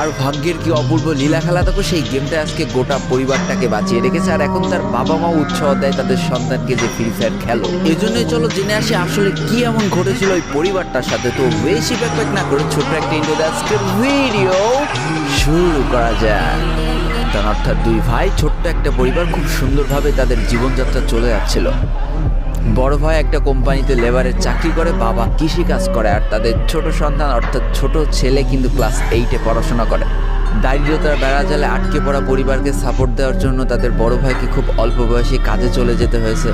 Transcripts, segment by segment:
আর ভাগ্যের কি অপূর্ব লীলা খেলা দেখো, সেই গেমটা আজকে গোটা পরিবারটাকে বাঁচিয়ে রেখেছে, আর এখন তার বাবা মা উৎসাহ দেয় তাদের সন্তানকে যে ফ্রি ফায়ার খেলো। এই জন্যই চলো জেনে আসি আসলে কি এমন ঘটেছিল ওই পরিবারটার সাথে। তো বেশি ব্যাপার না করে ছোট্ট একটা ইন্ডো আজকের ভিডিও শুরু করা যায় অর্থাৎ দুই ভাই, ছোট্ট একটা পরিবার, খুব সুন্দরভাবে তাদের জীবনযাত্রা চলে যাচ্ছিল। বড় ভাই একটা কোম্পানিতে লেবারের চাকরি করে, বাবা কৃষি কাজ করে, আর তাদের ছোট সন্তান অর্থাৎ ছোট ছেলে কিন্তু ক্লাস এইটে পড়াশোনা করে। দারিদ্রতার বেড়া জালে আটকে পড়া পরিবারকে সাপোর্ট দেওয়ার জন্য তাদের বড় ভাইকে খুব অল্প বয়সে কাজে চলে যেতে হয়েছে।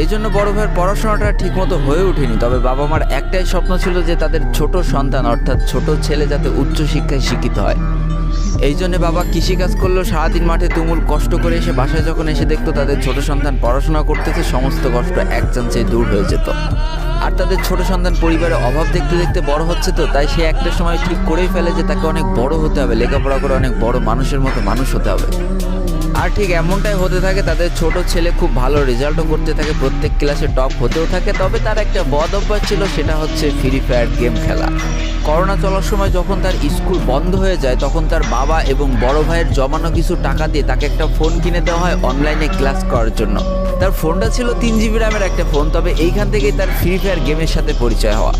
এই জন্য বড় ভাইয়ের পড়াশোনাটা ঠিকমতো হয়ে ওঠেনি। তবে বাবা মার একটাই স্বপ্ন ছিল যে তাদের ছোট সন্তান, অর্থাৎ ছোট ছেলে যাতে উচ্চশিক্ষায় শিক্ষিত হয়। এই জন্য বাবা কৃষিকাজ করলেও সারাদিন মাঠে তুমুল কষ্ট করে এসে বাসায় যখন এসে দেখতো তাদের ছোট সন্তান পড়াশোনা করতেছে, সমস্ত কষ্ট এক চান্সে দূর হয়ে যেত। আর তাদের ছোট সন্তান পরিবারে অভাব দেখতে দেখতে বড় হচ্ছে তো, তাই সে একটা সময় ঠিক করেই ফেলে যে তাকে অনেক বড় হতে হবে, লেখাপড়া করে অনেক বড় মানুষের মতো মানুষ হতে হবে। আর ঠিক এমনটাই হতে থাকে, তাদের ছোট ছেলে খুব ভালো রেজাল্টও করতে থাকে, প্রত্যেক ক্লাসে টপ হতেও থাকে। তবে তার একটা বদ অভ্যাস ছিল, সেটা হচ্ছে ফ্রি ফায়ার গেম খেলা। করোনা চলার সময় যখন তার স্কুল বন্ধ হয়ে যায়, তখন তার বাবা এবং বড় ভাইয়ের জমানো কিছু টাকা দিয়ে তাকে একটা ফোন কিনে দেওয়া হয় অনলাইনে ক্লাস করার জন্য। তার ফোনটা ছিল তিন জিবি র্যামের একটা ফোন, তবে এইখান থেকেই তার ফ্রি ফায়ার গেমের সাথে পরিচয় হওয়া।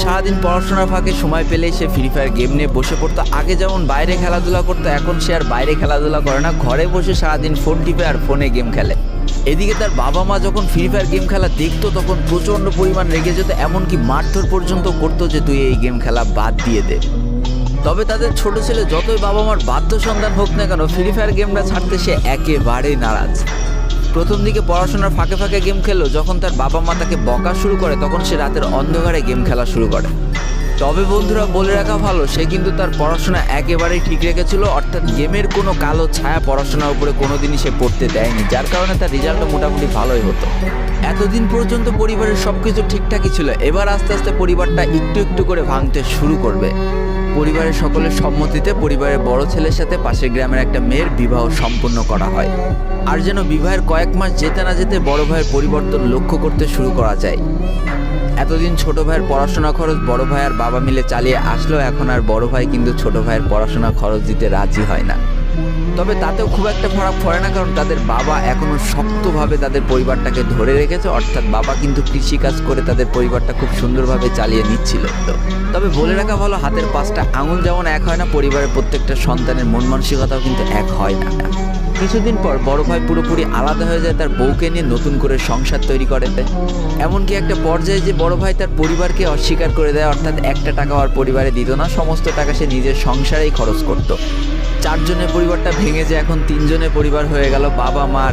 সারাদিন পড়াশোনার ফাঁকে সময় পেলেই সে ফ্রি ফায়ার গেম নিয়ে বসে পড়তো। আগে যেমন বাইরে খেলাধুলা করতো, এখন সে আর বাইরে খেলাধুলা করে না। ঘরে বসে সারাদিন ফোন টিপে আর ফোনে গেম খেলে। এদিকে তার বাবা মা যখন ফ্রি ফায়ার গেম খেলা দেখতো, তখন প্রচণ্ড পরিমাণ রেগে যেত, এমনকি মারধর পর্যন্ত করতো যে, তুই এই গেম খেলা বাদ দিয়ে দে। তবে তাদের ছোট ছেলে যতই বাবা মার বাধ্য সন্তান হোক না কেন ফ্রি ফায়ার গেমটা ছাড়তে সে একেবারেই নারাজ। প্রথম দিকে পড়াশোনার ফাঁকে ফাঁকে গেম খেললো, যখন তার বাবা মা তাকে বকা শুরু করে, তখন সে রাতের অন্ধকারে গেম খেলা শুরু করে। তবে বন্ধুরা বলে রাখা ভালো, সে কিন্তু তার পড়াশোনা একেবারেই ঠিক রেখেছিল, অর্থাৎ গেমের কোনো কালো ছায়া পড়াশোনার উপরে কোনোদিনই সে পড়তে দেয়নি, যার কারণে তার রেজাল্টটা মোটামুটি ভালোই হতো। এতদিন পর্যন্ত পরিবারের সব কিছু ঠিকঠাকই ছিল, এবার আস্তে আস্তে পরিবারটা একটু একটু করে ভাঙতে শুরু করবে। পরিবারের সকলের সম্মতিতে পরিবারের বড় ছেলের সাথে পাশের গ্রামের একটা মেয়ের বিবাহ সম্পন্ন করা হয়। আর যেন বিবাহের কয়েক মাস যেতে না যেতে বড় ভাইয়ের পরিবর্তন লক্ষ্য করতে শুরু করা যায়। এতদিন ছোট ভাইয়ের পড়াশোনা খরচ বড় ভাই আর বাবা মিলে চালিয়ে আসলো, এখন আর বড় ভাই কিন্তু ছোট ভাইয়ের পড়াশোনা খরচ দিতে রাজি হয় না। তবে তাতেও খুব একটা ফারাক পড়ে না, কারণ তাদের বাবা এখনও শক্তভাবে তাদের পরিবারটাকে ধরে রেখেছে, অর্থাৎ বাবা কিন্তু কৃষিকাজ করে তাদের পরিবারটা খুব সুন্দরভাবে চালিয়ে নিচ্ছিল। তবে বলে রাখা ভালো, হাতের পাঁচটা আঙুল যেমন এক হয় না, পরিবারের প্রত্যেকটা সন্তানের মন মানসিকতাও কিন্তু এক হয় না। কিছুদিন পর বড় ভাই পুরোপুরি আলাদা হয়ে যায় তার বউকে নিয়ে নতুন করে সংসার তৈরি করে দেয় এমনকি একটা পর্যায়ে যে বড় ভাই তার পরিবারকে অস্বীকার করে দেয়, অর্থাৎ একটা টাকা আর পরিবারে দিত না, সমস্ত টাকা সে নিজের সংসারেই খরচ করত। চারজনের পরিবারটা ভেঙে যে এখন তিনজনের পরিবার হয়ে গেল, বাবা, মা